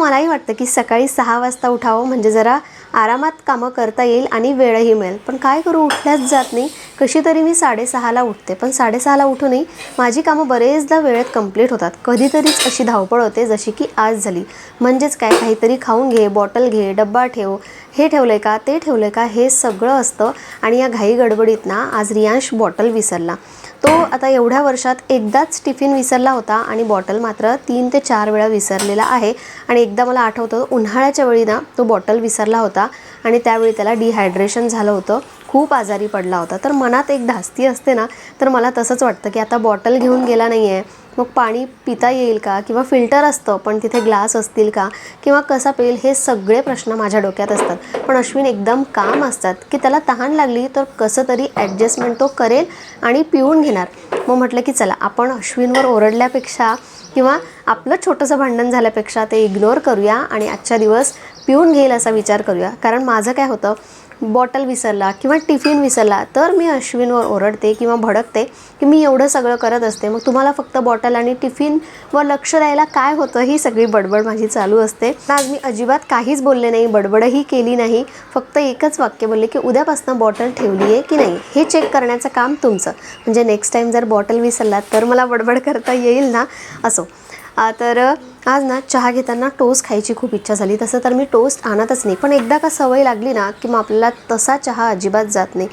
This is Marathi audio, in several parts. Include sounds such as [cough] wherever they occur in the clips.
मलाही वाटतं की सकाळी सहा वाजता उठावं म्हणजे जरा आरामात कामं करता येईल आणि वेळही मिळेल. पण काय करू उठल्याच जात नाही. कशी तरी मी साडेसहाला उठते. पण साडेसहाला उठूनही माझी कामं बरेचदा वेळेत कंप्लीट होतात. कधीतरीच अशी धावपळ होते जशी की आज झाली. म्हणजेच काय काहीतरी खाऊन घे बॉटल घे डब्बा ठेव. हे ठेवलं आहे का ते ठेवलं आहे का हे सगळं असतं आणि या घाई गडबडीत ना आज रियांश बॉटल विसरला. तो आता एवढ्या वर्षात एकदाच टिफिन विसरला होता आणि बॉटल मात्र तीन ते चार वेळा विसरलेला आहे. आणि एकदा मला आठवतं उन्हाळ्याच्या वेळी ना तो बॉटल विसरला होता आणि त्यावेळी त्याला डिहायड्रेशन झालं होतं. खूप आजारी पडला होता. तर मनात एक धास्ती असते ना तर मला तसंच वाटतं की आता बॉटल घेऊन गेला नाही आहे मग पाणी पिता येईल का? किंवा फिल्टर असतं पण तिथे ग्लास असतील का? किंवा कसा पेल? हे सगळे प्रश्न माझ्या डोक्यात असतात. पण अश्विन एकदम काम असतात की त्याला तहान लागली तर कसं तरी ॲडजस्टमेंट तो करेल आणि पिऊन घेणार. मग म्हटलं की चला आपण अश्विनवर ओरडल्यापेक्षा किंवा आपलं छोटंसं भांडण झाल्यापेक्षा ते इग्नोर करूया आणि आजच्या दिवस पिऊन घेईल असा विचार करूया. कारण माझं काय होतं बॉटल विसरला किंवा टिफिन विसरला तर मी अश्विनवर ओरडते किंवा भडकते की मी एवढं सगळं करत असते. मग तुम्हाला फक्त बॉटल आणि टिफिनवर लक्ष द्यायला काय होतं ही सगळी बडबड माझी चालू असते. आज मी अजिबात काहीच बोलले नाही बडबडही केली नाही. फक्त एकच वाक्य बोलले की उद्यापासून बॉटल ठेवली आहे की नाही? हे चेक करण्याचं काम तुमचं. म्हणजे नेक्स्ट टाईम जर बॉटल विसरलात तर मला बडबड करता येईल ना? असो. तर आज ना चहा घेताना टोस्ट खायची खूप इच्छा झाली. तसं तर मी टोस्ट आणतच नाही. पण एकदा का सवय लागली ना की मग आपल्याला तसा चहा अजिबात जात नाही.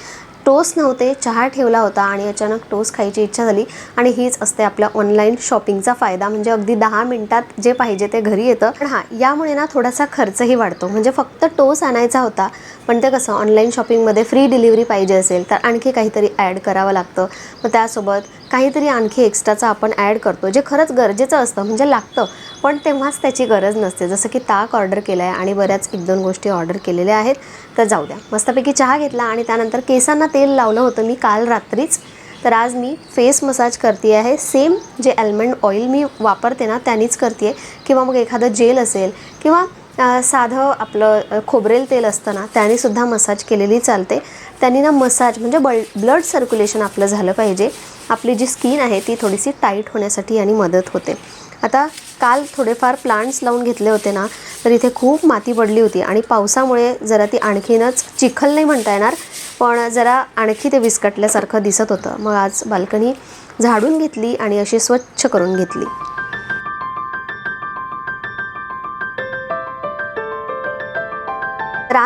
टोस्ट नव्हते चहा ठेवला होता आणि अचानक टोस्ट खायची इच्छा झाली. आणि हीच असते आपल्या ऑनलाईन शॉपिंगचा फायदा. म्हणजे अगदी दहा मिनिटात जे पाहिजे ते घरी येतं. पण हां यामुळे ना थोडासा खर्चही वाढतो. म्हणजे फक्त टोस्ट आणायचा होता पण ते कसं ऑनलाईन शॉपिंगमध्ये फ्री डिलिव्हरी पाहिजे असेल तर आणखी काहीतरी ॲड करावं लागतं. मग त्यासोबत काहीतरी आणखी एक्स्ट्राचं आपण ॲड करतो जे खरंच गरजेचं असतं म्हणजे लागतं. पण तेव्हाच त्याची गरज नसते. जसं की ताक ऑर्डर केलं आहे आणि बऱ्याच एक दोन गोष्टी ऑर्डर केलेल्या आहेत तर जाऊ द्या. मस्तपैकी चहा घेतला आणि त्यानंतर केसांना तेल लावलं होतं मी काल रात्रीच. तर आज मी फेस मसाज करते आहे. सेम जे ॲल्मंड ऑइल मी वापरते ना त्यानीच करते किंवा मग एखादं जेल असेल किंवा साधं आपलं खोबरेल तेल असतं ना त्यानेसुद्धा मसाज केलेली चालते. त्यांनी ना मसाज म्हणजे बल ब्लड सर्क्युलेशन आपलं झालं पाहिजे. आपली जी स्किन आहे ती थोडीशी टाईट होण्यासाठी आणि मदत होते. आता काल थोडेफार प्लांट्स लावून घेतले होते ना तर इथे खूप माती पडली होती आणि पावसामुळे जरा ती आणखीनच चिखल नाही म्हणता येणार पण जरा आणखी ते विस्कटल्यासारखं दिसत होतं. मग आज बाल्कनी झाडून घेतली आणि अशी स्वच्छ करून घेतली.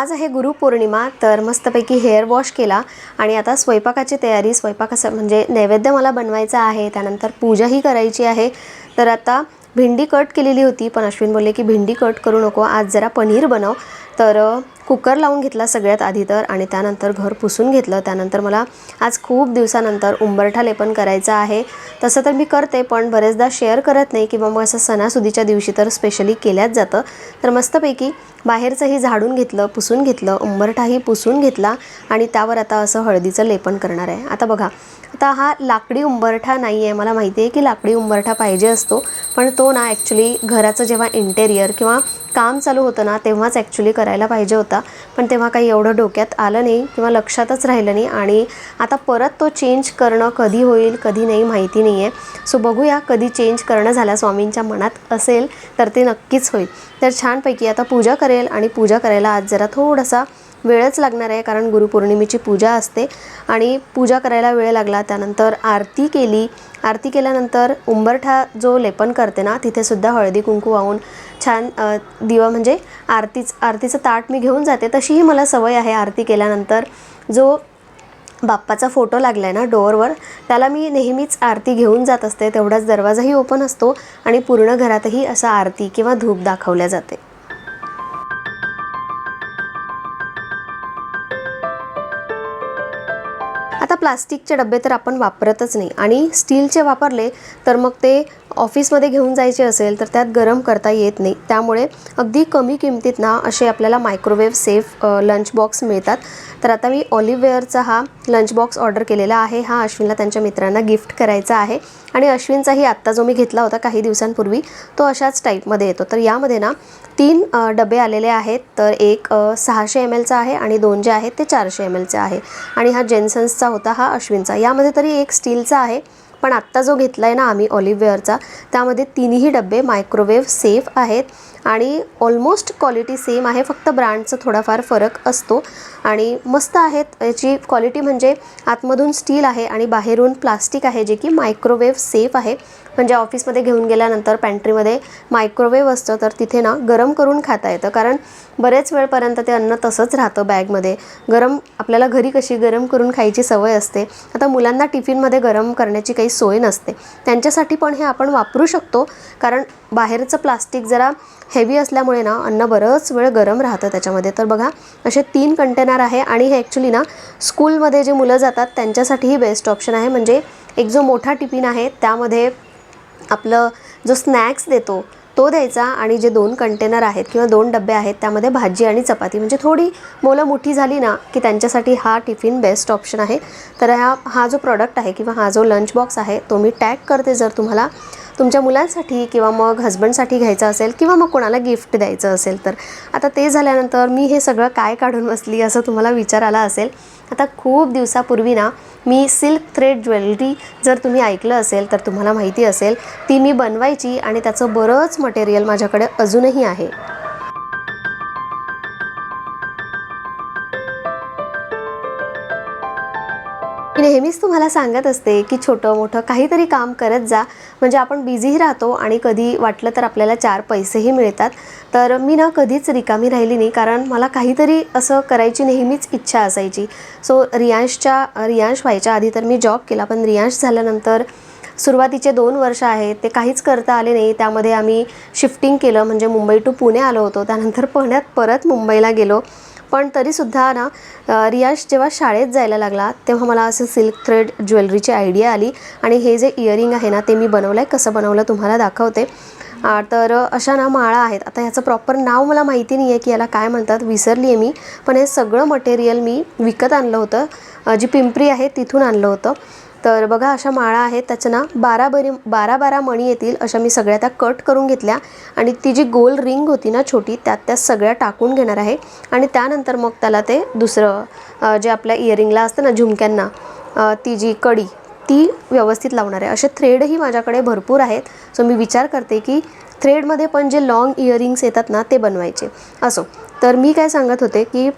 आज आहे गुरुपौर्णिमा तर मस्तपैकी हेअर वॉश केला आणि आता स्वयंपाकाची तयारी स्वयंपाकाचं म्हणजे नैवेद्य मला बनवायचा आहे त्यानंतर पूजाही करायची आहे. तर आता भेंडी कट केलेली होती पण अश्विन बोलले की भेंडी कट करू नको आज जरा पनीर बनव. तर कुकर लावून घेतला सगळ्यात आधी तर आणि त्यानंतर घर पुसून घेतलं. त्यानंतर मला आज खूप दिवसानंतर उंबरठा लेपन करायचं आहे. तसं तर मी करते पण बरेचदा शेअर करत नाही किंवा मग असं सणासुदीच्या दिवशी तर स्पेशली केल्याच जातं. तर मस्तपैकी बाहेरचंही झाडून घेतलं पुसून घेतलं उंबरठाही पुसून घेतला आणि त्यावर आता असं हळदीचं लेपन करणार आहे. आता बघा आता हा लाकडी उंबरठा नाही आहे मला माहिती आहे की लाकडी उंबरठा पाहिजे असतो पण तो ना ॲक्च्युली घराचं जेव्हा इंटेरियर किंवा काम चालू होतं ना तेव्हाच ॲक्च्युली करायला पाहिजे होता. पण तेव्हा काही एवढं डोक्यात आलं नाही किंवा लक्षातच राहिलं नाही. आणि आता परत तो चेंज करणं कधी होईल कधी नाही माहिती नाही आहे सो बघूया कधी चेंज करणं झाल्या स्वामींच्या मनात असेल तर ते नक्कीच होईल. तर छानपैकी आता पूजा करेल आणि पूजा करायला आज जरा थोडासा वेळच लागणार आहे कारण गुरुपौर्णिमेची पूजा असते. आणि पूजा करायला वेळ लागला त्यानंतर आरती केली. आरती केल्यानंतर उंबरठा जो लेपन करते ना तिथेसुद्धा हळदी कुंकू वाहून छान दिवा म्हणजे आरतीच आरतीचं ताट मी घेऊन जाते. तशीही मला सवय आहे आरती केल्यानंतर. जो बाप्पाचा फोटो लागला आहे ना डोअरवर त्याला मी नेहमीच आरती घेऊन जात असते. तेवढाच दरवाजाही ओपन असतो आणि पूर्ण घरातही असं आरती किंवा धूप दाखवल्या जाते. आता प्लास्टिकचे डबे तर आपण वापरतच नाही आणि स्टीलचे वापरले तर मग ते ऑफिसमध्ये घेऊन जायचे असेल तर त्यात गरम करता येत नाही. त्यामुळे अगदी कमी किमतीत ना असे आपल्याला मायक्रोवेव्ह सेफ लंच बॉक्स मिळतात. तर आता मी ऑलिव्हवेअरचा हा लंच बॉक्स ऑर्डर केलेला आहे. हा अश्विनला त्यांच्या मित्रांना गिफ्ट करायचा आहे. आणि अश्विनचाही आत्ता जो मी घेतला होता काही दिवसांपूर्वी तो अशाच टाईपमध्ये येतो. तर यामध्ये ना तीन डबे आलेले आहेत. तर एक सहाशे एम एलचा आहे आणि दोन जे आहेत ते चारशे एम एलचे आहे. आणि हा जेन्सन्सचा होता हा अश्विनचा. यामध्ये तरी एक स्टीलचा आहे. पण आत्ता जो घेतला आहे ना आम्ही ऑलिव्हवेअरचा त्यामध्ये तिन्ही डबे मायक्रोवेव्ह सेफ आहेत आणि ऑलमोस्ट क्वालिटी सेम आहे. फक्त ब्रँडचं थोडाफार फरक असतो. आणि मस्त आहेत. याची क्वालिटी म्हणजे आतमधून स्टील आहे आणि बाहेरून प्लास्टिक आहे जे की मायक्रोवेव्ह सेफ आहे. म्हणजे ऑफिसमध्ये घेऊन गेल्यानंतर पॅन्ट्रीमध्ये मायक्रोवेव्ह असतं तर तिथे ना गरम करून खाता येतं. कारण बरेच वेळपर्यंत ते अन्न तसंच राहतं बॅगमध्ये गरम आपल्याला घरी कशी गरम करून खायची सवय असते. आता मुलांना टिफिनमध्ये गरम करण्याची काही सोय नसते. त्यांच्यासाठी पण हे आपण वापरू शकतो. कारण बाहेरचं प्लास्टिक जरा हेवी असल्यामुळे ना अन्न बरंच वेळ गरम राहतं त्याच्यामध्ये. तर बघा असे तीन कंटेनर आहे आणि हे ॲक्च्युली ना स्कूलमध्ये जे मुलं जातात त्यांच्यासाठीही बेस्ट ऑप्शन आहे. म्हणजे एक जो मोठा टिफिन आहे त्यामध्ये आपलं जो स्नॅक्स देतो तो द्यायचा आणि जे दोन कंटेनर आहेत किंवा दोन डबे आहेत त्यामध्ये भाजी आणि चपाती. म्हणजे थोडी मुलं मोठी झाली ना की त्यांच्यासाठी हा टिफिन बेस्ट ऑप्शन आहे. तर हा हा जो प्रॉडक्ट आहे किंवा हा जो लंच बॉक्स आहे तो मी टॅग करते जर तुम्हाला. तुमच्या मुलांसाठी किंवा मग हस्बंडसाठी घ्यायचं असेल किंवा मग कोणाला गिफ्ट द्यायचं असेल तर. आता ते झाल्यानंतर मी हे सगळं काय काढून बसली असं तुम्हाला विचार आला असेल. आता खूप दिवसापूर्वी ना मी सिल्क थ्रेड ज्वेलरी जर तुम्ही ऐकलं असेल तर तुम्हाला माहिती असेल ती मी बनवायची आणि त्याचं बरंच मटेरियल माझ्याकडे अजूनही आहे. मी नेहमीच तुम्हाला सांगत असते की छोटं मोठं काहीतरी काम करत जा. म्हणजे आपण बिझीही राहतो आणि कधी वाटलं तर आपल्याला चार पैसेही मिळतात. तर मी ना कधीच रिकामी राहिली नाही कारण मला काहीतरी असं करायची नेहमीच इच्छा असायची. सो रियांशच्या रियांश व्हायच्या आधी तर मी जॉब केला पण रियांश झाल्यानंतर सुरुवातीचे दोन वर्ष आहेत ते काहीच करता आले नाही. त्यामध्ये आम्ही शिफ्टिंग केलं म्हणजे मुंबई टू पुणे आलो होतो. त्यानंतर पुण्यात परत मुंबईला गेलो. पण तरीसुद्धा ना रियाश जेव्हा शाळेत जायला लागला तेव्हा मला असं सिल्क थ्रेड ज्वेलरीची आयडिया आली. आणि हे जे इयरिंग आहे ना ते मी बनवलं आहे कसं बनवलं तुम्हाला दाखवते. तर अशा ना माळा आहेत. आता ह्याचं प्रॉपर नाव मला माहिती नाही आहे की याला काय म्हणतात विसरली आहे मी. पण हे सगळं मटेरियल मी विकत आणलं होतं. जी पिंपरी आहे तिथून आणलं होतं. तर बघा अशा माळा आहेत. त्याचं ना बारा बरी बारा बारा मणी येतील अशा मी सगळ्या त्या कट करून घेतल्या. आणि ती जी गोल रिंग होती ना छोटी त्यात त्या सगळ्या टाकून घेणार आहे. आणि त्यानंतर मग त्याला ते दुसरं जे आपल्या इयरिंगला असतं ना झुमक्यांना ती जी कडी ती व्यवस्थित लावणार आहे. असे थ्रेडही माझ्याकडे भरपूर आहेत. सो मी विचार करते की थ्रेडमध्ये पण जे लॉंग इयरिंग्स येतात ना ते बनवायचे. असो. तर मी काय सांगत होते की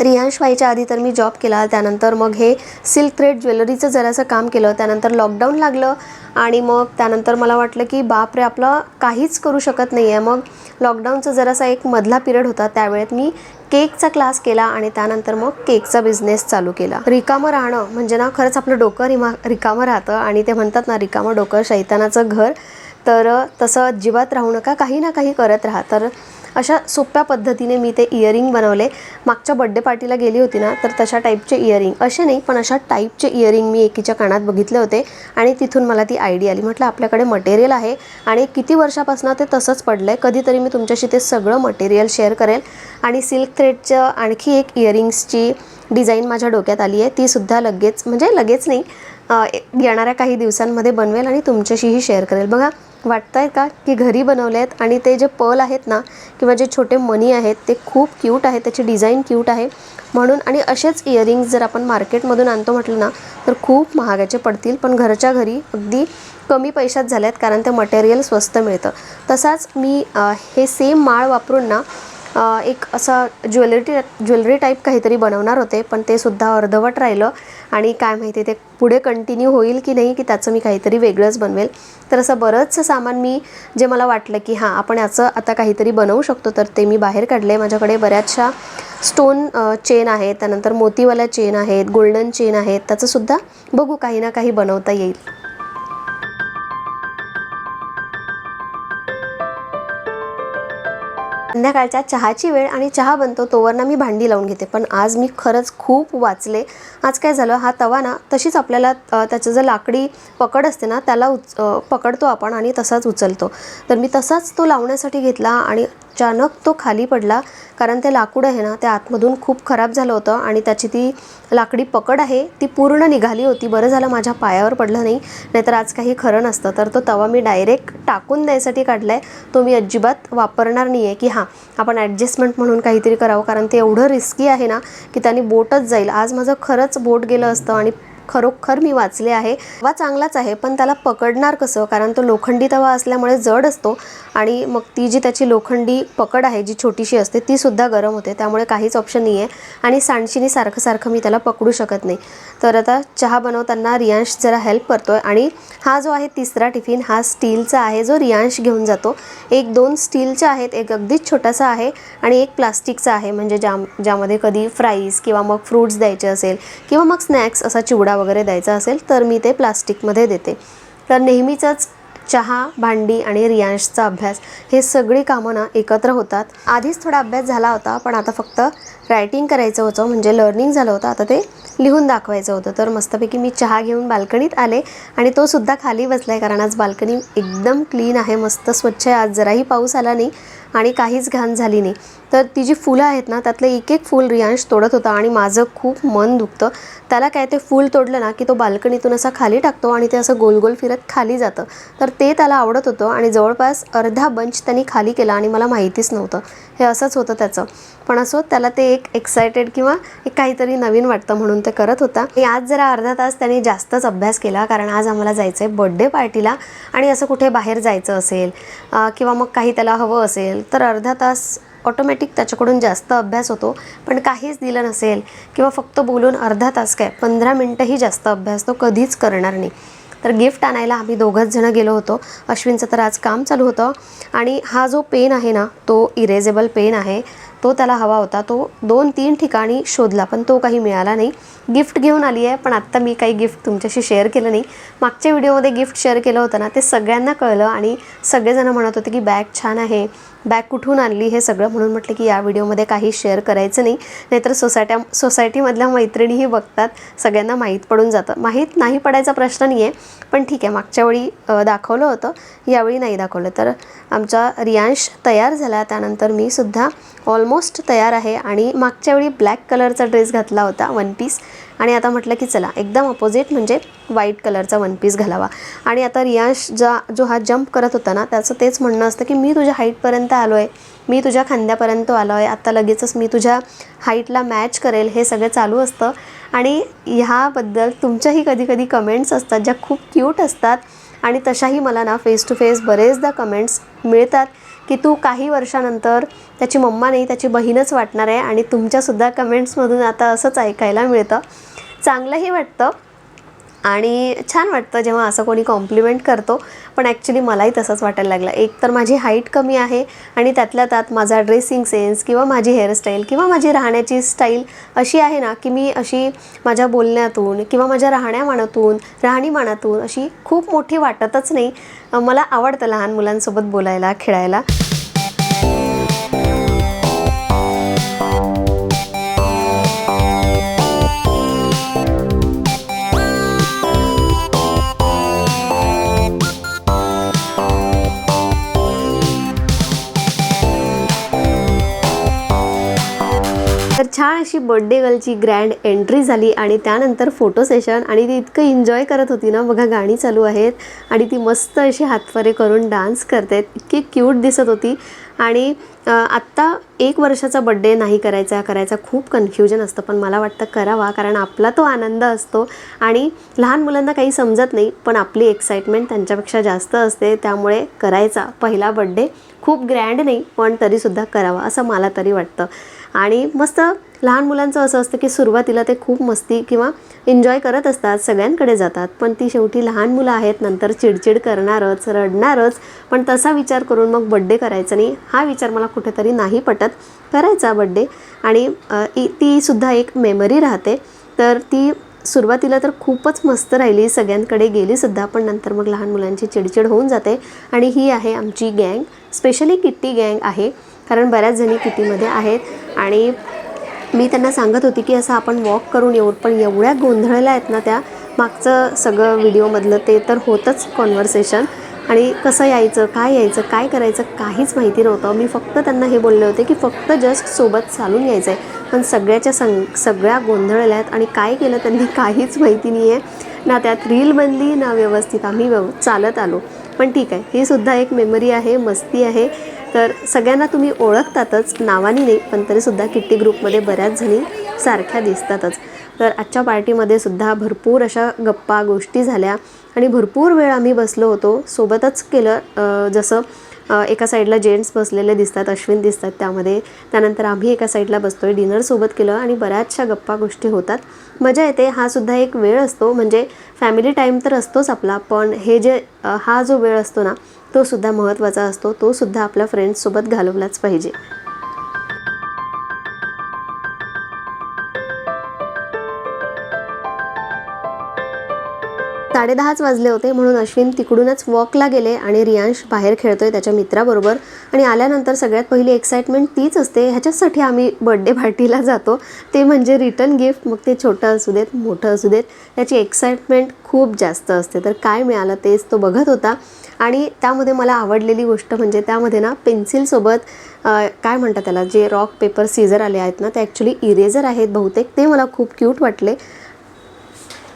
रियांश व्हायच्या आधी तर मी जॉब केला त्यानंतर मग हे सिल्क थ्रेड ज्वेलरीचं जरासं काम केलं त्यानंतर लॉकडाऊन लागलं आणि मग त्यानंतर मला वाटलं की बाप रे आपलं काहीच करू शकत नाही आहे मग लॉकडाऊनचा जरासा एक मधला पिरियड होता त्यावेळेत मी केकचा क्लास केला आणि त्यानंतर मग केकचा बिझनेस चालू केला. रिकामं राहणं म्हणजे ना खरंच आपलं डोकं रिमा रिकामं राहतं आणि ते म्हणतात ना रिकामं डोकं शैतानाचं घर. तर तसं अजिबात राहू नका काही ना काही करत राहा. तर अशा सोप्या पद्धतीने मी ते इयरिंग बनवले. मागच्या बड्डे पार्टीला गेली होती ना तर तशा टाईपचे इयरिंग असे नाही पण अशा टाईपचे इयरिंग मी एकीच्या कानात बघितले होते आणि तिथून मला ती आयडिया आली. म्हटलं आपल्याकडे मटेरियल आहे आणि किती वर्षापासून ते तसंच पडलं आहे कधीतरी मी तुमच्याशी ते सगळं मटेरियल शेअर करेल. आणि सिल्क थ्रेडचं आणखी एक इयरिंग्सची डिझाईन माझ्या डोक्यात आली आहे. तीसुद्धा लगेच म्हणजे लगेच नाही येणाऱ्या काही दिवसांमध्ये बनवेल आणि तुमच्याशीही शेअर करेल. बघा वाटत आहे का की घरी बनवले आहेत आणि ते जे पल आहेत ना किंवा जे छोटे मनी आहेत ते खूप क्यूट आहेत त्याची डिझाईन क्यूट आहे. म्हणून आणि असेच इयरिंग्स जर आपण मार्केटमधून आणतो म्हटलं ना तर खूप महागाचे पडतील. पण घरच्या घरी अगदी कमी पैशात झाले आहेत कारण ते मटेरियल स्वस्त मिळतं. तसाच मी हे सेम माळ वापरून ना एक असा ज्वेलरी ज्वेलरी टाईप काहीतरी बनवणार होते पण ते सुद्धा अर्धवट राहिलं. आणि काय माहिती ते पुढे कंटिन्यू होईल की नाही की त्याचं मी काहीतरी वेगळंच बनवेल. तर असं बरंचसं सामान मी जे मला वाटलं की हां आपण याचं आता काहीतरी बनवू शकतो तर ते मी बाहेर काढले माझ्याकडे बऱ्याचशा स्टोन चेन आहेत त्यानंतर मोतीवाल्या चेन आहेत गोल्डन चेन आहेत. त्याचंसुद्धा बघू काही ना काही बनवता येईल. संध्याकाळच्या चहाची वेळ आणि चहा बनतो तोवर ना मी भांडी लावून घेते. पण आज मी खरंच खूप वाचले. आज काय झालं? हा तवा ना तशीच आपल्याला त्याचं जर लाकडी पकड असते ना त्याला उच पकडतो आपण आणि तसाच उचलतो. तर मी तसाच तो लावण्यासाठी घेतला आणि अचानक तो खाली पडला. कारण ते लाकूड आहे ना ते आतमधून खूप खराब झालं होतं आणि त्याची ती लाकडी पकड आहे ती पूर्ण निघाली होती. बरं झालं माझ्या पायावर पडलं नाही. नाहीतर आज काही खरं नसतं. तर तो तवा मी डायरेक्ट टाकून द्यायसाठी काढला आहे तो मी अजिबात वापरणार नाही आहे की हां आपण ॲडजस्टमेंट म्हणून काहीतरी करावं कारण ते एवढं रिस्की आहे ना की त्यांनी बोटच जाईल. आज माझं खरंच बोट गेलं असतं आणि खरोखर मी वाचले आहे. तवा चांगलाच आहे पण त्याला पकडणार कसं? कारण तो लोखंडी तवा असल्यामुळे जड असतो आणि मग ती जी त्याची लोखंडी पकड आहे जी छोटीशी असते ती सुद्धा गरम होते. त्यामुळे काहीच ऑप्शन नाही आहे आणि सांडशीने सारखं सारखं मी त्याला पकडू शकत नाही. तर आता चहा बनवताना रियांश जरा हेल्प करतो आहे आणि हा जो आहे तिसरा टिफिन हा स्टीलचा आहे जो रियांश घेऊन जातो. एक दोन स्टीलच्या आहेत एक अगदीच छोटासा आहे आणि एक प्लास्टिकचा आहे. म्हणजे ज्या ज्यामध्ये कधी फ्राईज किंवा मग फ्रूट्स द्यायचे असेल किंवा मग स्नॅक्स असा चिवडा वगैरे द्यायचा असेल तर मी ते प्लास्टिकमध्ये देते. तर नेहमीचाच चहा भांडी आणि रियांशचा अभ्यास हे सगळी कामं ना एकत्र होतात. आधीच थोडा अभ्यास झाला होता पण आता फक्त रायटिंग करायचं होतं म्हणजे लर्निंग झालं होतं. आता ते लिहून दाखवायचं होतं. तर मस्तपैकी मी चहा घेऊन बाल्कनीत आले आणि तो सुद्धा खाली बसला आहे कारण आज बाल्कनी एकदम क्लीन आहे मस्त स्वच्छ आहे. आज जराही पाऊस आला नाही आणि काहीच घाण झाली नाही. तर ती जी फुलं आहेत ना त्यातलं एक एक फूल रियांश तोडत होता आणि माझं खूप मन दुखतं. त्याला काय ते फूल तोडलं ना की तो बाल्कनीतून असा खाली टाकतो आणि ते असं गोल गोल फिरत खाली जातं. तर ते त्याला आवडत होतं आणि जवळपास अर्धा बंच त्यांनी खाली केला आणि मला माहितीच नव्हतं. हे असंच होतं त्याचं. पण असो त्याला ते एक एक्सायटेड किंवा एक काहीतरी नवीन वाटतं म्हणून ते करत होता. आणि आज जरा अर्धा तास त्याने जास्तच अभ्यास केला कारण आज आम्हाला जायचं आहे बड्डे पार्टीला आणि असं कुठे बाहेर जायचं असेल किंवा मग काही त्याला हवं असेल तर अर्धा तास ऑटोमॅटिक त्याच्याकडून जास्त अभ्यास होतो. पण काहीच दिलं नसेल किंवा फक्त बोलून अर्धा तास काय पंधरा मिनटंही जास्त अभ्यास तो कधीच करणार नाही. तर गिफ्ट आणायला आम्ही दोघंच जणं गेलो होतो. अश्विनचं तर आज काम चालू होतं. आणि हा जो पेन आहे ना तो इरेजेबल पेन आहे. तो त्याला हवा होता. तो दोन तीन ठिकाणी शोधला पण तो काही मिळाला नाही. गिफ्ट घेऊन आली आहे पण आत्ता मी काही गिफ्ट तुमच्याशी शेअर केलं नाही. मागच्या व्हिडिओमध्ये गिफ्ट शेअर केलं होतं ना ते सगळ्यांना कळलं आणि सगळेजण म्हणत होते की बॅग छान आहे. बॅग कुठून आणली हे सगळं म्हणून म्हटलं की या व्हिडिओमध्ये काही शेअर करायचं नाही. नाहीतर सोसायट्या सोसायटीमधल्या मैत्रिणीही बघतात. सगळ्यांना माहीत पडून जातं. माहीत नाही पडायचा प्रश्न नाही आहे पण ठीक आहे मागच्या वेळी दाखवलं होतं. यावेळी नाही दाखवलं. तर आमचा रियांश तयार झाला. त्यानंतर मी सुद्धा ऑलमोस्ट तयार आहे. आणि मागच्या वेळी ब्लॅक कलरचा ड्रेस घातला होता वन पीस आणि आता म्हटलं की चला एकदम अपोजिट म्हणजे व्हाईट कलरचा वन पीस घालावा. आणि आता रियाश जा जो हा जंप करत होता ना त्याचं तेच म्हणणं असतं की मी तुझ्या हाईटपर्यंत आलो आहे मी तुझ्या खांद्यापर्यंत आलो आहे आत्ता लगेचच मी तुझ्या हाईटला मॅच करेल हे सगळं चालू असतं. आणि ह्याबद्दल तुमच्याही कधी कधी कमेंट्स असतात ज्या खूप क्यूट असतात. आणि तशाही मला ना फेस टू फेस बरेचदा कमेंट्स मिळतात. की तू काही वर्षानंतर त्याची मम्मा नाही त्याची बहीणच वाटणार आहे आणि तुमच्यासुद्धा कमेंट्समधून आता असंच ऐकायला मिळतं. चांगलंही वाटतं. आणि छान वाटतं जेव्हा असं कोणी कॉम्प्लिमेंट करतो. पण ॲक्च्युली मलाही तसंच वाटायला लागलं. एक तर माझी हाईट कमी आहे आणि त्यातल्या त्यात माझा ड्रेसिंग सेन्स किंवा माझी हेअरस्टाईल किंवा माझी राहण्याची स्टाईल अशी आहे ना की मी अशी माझ्या बोलण्यातून किंवा माझ्या राहण्यामानातून राहणीमानातून अशी खूप मोठी वाटतच नाही. मला आवडतं लहान मुलांसोबत बोलायला खेळायला. तर छान अशी बर्थडे गर्लची ग्रँड एंट्री झाली आणि त्यानंतर फोटो सेशन आणि ती इतकं एन्जॉय करत होती ना. बघा गाणी चालू आहेत आणि ती मस्त अशी हातफरे करून डान्स करतायत इतकी क्यूट दिसत होती. आणि आत्ता एक वर्षाचा बड्डे नाही करायचा करायचा खूप कन्फ्युजन असतं पण मला वाटतं करावा कारण आपला तो आनंद असतो. आणि लहान मुलांना काही समजत नाही पण आपली एक्साइटमेंट त्यांच्यापेक्षा जास्त असते. त्यामुळे करायचा पहिला बड्डे खूप ग्रँड नाही पण तरीसुद्धा करावा असं मला तरी वाटतं. आणि मस्त लहान मुलांचं असं असतं की सुरुवातीला ते खूप मस्ती किंवा एन्जॉय करत असतात सगळ्यांकडे जातात. पण ती शेवटी लहान मुलं आहेत नंतर चिडचिड करणारच रडणारच. पण तसा विचार करून मग बड्डे करायचा नाही हा विचार मला कुठेतरी नाही पटत. करायचा बड्डे आणि इ- ती सुद्धा एक मेमरी राहते. तर ती सुरुवातीला तर खूपच मस्त राहिली सगळ्यांकडे गेलीसुद्धा पण नंतर मग लहान मुलांची चिडचिड होऊन जाते. आणि ही आहे आमची गँग स्पेशली किट्टी गँग आहे. कारण बऱ्याच जणी कितीमध्ये आहेत. आणि मी त्यांना सांगत होती की असं आपण वॉक करून येऊ पण एवढ्या गोंधळल्या आहेत ना त्या मागचं सगळं व्हिडिओमधलं ते तर होतंच कॉन्व्हर्सेशन आणि कसं यायचं काय यायचं काय करायचं काहीच माहिती नव्हतं. मी फक्त त्यांना हे बोलले होते की फक्त जस्ट सोबत चालून यायचं आहे पण सगळ्याच्या संग सगळ्या गोंधळल्या आहेत. आणि काय केलं त्यांनी [laughs] काहीच माहिती नाही आहे ना त्यात रील बनली ना व्यवस्थित आम्ही व्यव चालत आलो. पण ठीक आहे. ही सुद्धा एक मेमरी आहे मस्ती आहे. तर सगळ्यांना तुम्ही ओळखतातच नावाने नाही पण तरीसुद्धा किट्टी ग्रुपमध्ये बऱ्याच जणी सारख्या दिसतातच. तर आजच्या पार्टीमध्ये सुद्धा भरपूर अशा गप्पा गोष्टी झाल्या. आणि भरपूर वेळ आम्ही बसलो होतो. सोबतच केलं जसं एका साईडला जेंट्स बसलेले दिसतात अश्विन दिसतात त्यामध्ये. त्यानंतर आम्ही एका साईडला बसतोय आहे डिनरसोबत केलं आणि बऱ्याचशा गप्पा गोष्टी होतात. मजा येते हा सुद्धा एक वेळ असतो म्हणजे फॅमिली टाईम तर असतोच आपला पण हे जे हा जो वेळ असतो ना तो सुद्धा महत्त्वाचा असतो तो सुद्धा आपल्या फ्रेंड्ससोबत घालवलाच पाहिजे. साडेदहाच वाजले होते म्हणून अश्विन तिकडूनच वॉकला गेले आणि रियांश बाहेर खेळतोय त्याच्या मित्राबरोबर. आणि आल्यानंतर सगळ्यात पहिली एक्साइटमेंट तीच असते ह्याच्यासाठी आम्ही बड्डे पार्टीला जातो. ते म्हणजे रिटर्न गिफ्ट मग ते छोटं असू देत मोठं असू देत त्याची एक्साइटमेंट खूप जास्त असते. तर काय मिळालं तेच तो बघत होता. आणि त्यामध्ये मला आवडलेली गोष्ट म्हणजे त्यामध्ये ना पेन्सिलसोबत काय म्हणतात त्याला जे रॉक पेपर सीझर आले आहेत ना ते ॲक्च्युली इरेझर आहेत बहुतेक. ते मला खूप क्यूट वाटले.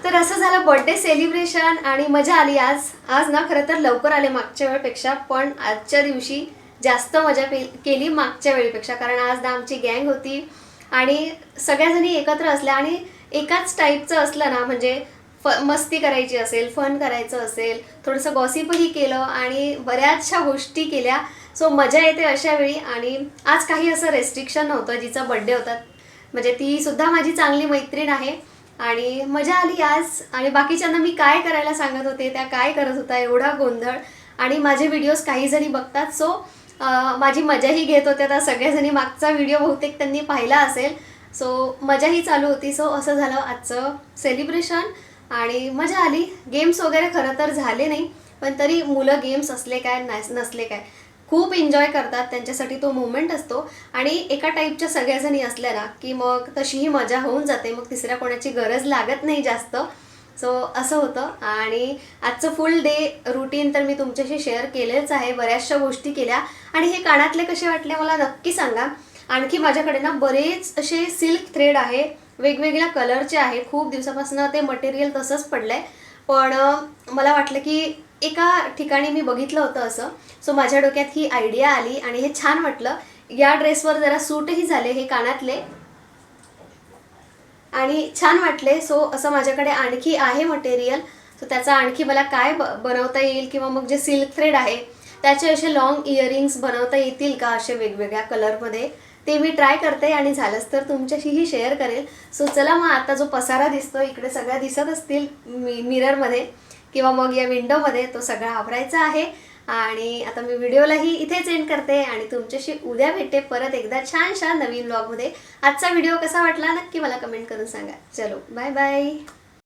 तर असं झालं बर्थडे सेलिब्रेशन आणि मजा आली आज. आज ना खरं तर लवकर आले मागच्या वेळेपेक्षा पण आजच्या दिवशी जास्त मजा पे केली मागच्या वेळेपेक्षा. कारण आज ना आमची गँग होती आणि सगळ्याजणी एकत्र असल्या आणि एकाच टाईपचं असलं ना म्हणजे फ मस्ती करायची असेल फन करायचं असेल थोडंसं गॉसिपही केलं आणि बऱ्याचशा गोष्टी केल्या. सो मजा येते अशा वेळी आणि आज काही असं रेस्ट्रिक्शन नव्हतं जिचा बड्डे होता. म्हणजे ती सुद्धा माझी चांगली मैत्रीण आहे. आणि मजा आली आज. आणि बाकीच्यांना मी काय करायला सांगत होते त्या काय करत होता एवढा गोंधळ. आणि माझे व्हिडिओज काही जणी बघतात सो माझी मजाही घेत होत्या त्या सगळ्याजणी मागचा व्हिडिओ बहुतेक त्यांनी पाहिला असेल. सो मजाही चालू होती. सो असं झालं आजचं सेलिब्रेशन आणि मजा आली. गेम्स वगैरे खरं तर झाले नाही पण तरी मुलं गेम्स असले काय नस- नसले काय. खूप एन्जॉय करतात त्यांच्यासाठी तो मुवमेंट असतो. आणि एका टाईपच्या सगळ्याजणी असल्या ना की मग तशीही मजा होऊन जाते मग तिसऱ्या कोणाची गरज लागत नाही जास्त. सो असं होतं. आणि आजचं फुल डे रुटीन तर मी तुमच्याशी शेअर केलेच आहे बऱ्याचशा गोष्टी केल्या. आणि हे कानातले कसे वाटले मला नक्की सांगा. आणखी माझ्याकडे ना बरेच असे सिल्क थ्रेड आहे वेगवेगळ्या कलरचे आहे. खूप दिवसापासून ते मटेरियल तसंच पडलं आहे पण मला वाटलं की एका ठिकाणी मी बघितलं होतं असं. सो माझ्या डोक्यात ही आयडिया आली आणि हे छान वाटलं. या ड्रेसवर जरा सूटही झाले हे कानातले. आणि छान वाटले. सो असं माझ्याकडे आणखी आहे मटेरियल सो त्याचा आणखी मला काय ब बनवता येईल किंवा मग जे सिल्क थ्रेड आहे त्याचे असे लॉंग इयरिंग्स बनवता येतील का असे वेगवेगळ्या कलरमध्ये ते मी ट्राय करते आणि झालंच तर तुमच्याशीही शेअर करेल. सो चला मग आता जो पसारा दिसतो इकडे सगळ्या दिसत असतील मी मिररमध्ये किंवा मग या विंडोमध्ये तो सगळा आवरायचा आहे. आणि आता मी व्हिडिओलाही इथेच एंड करते आणि तुमच्याशी उद्या भेटते परत एकदा छानशा नवीन ब्लॉगमध्ये आजचा व्हिडिओ कसा वाटला नक्की मला कमेंट करून सांगा. चलो बाय बाय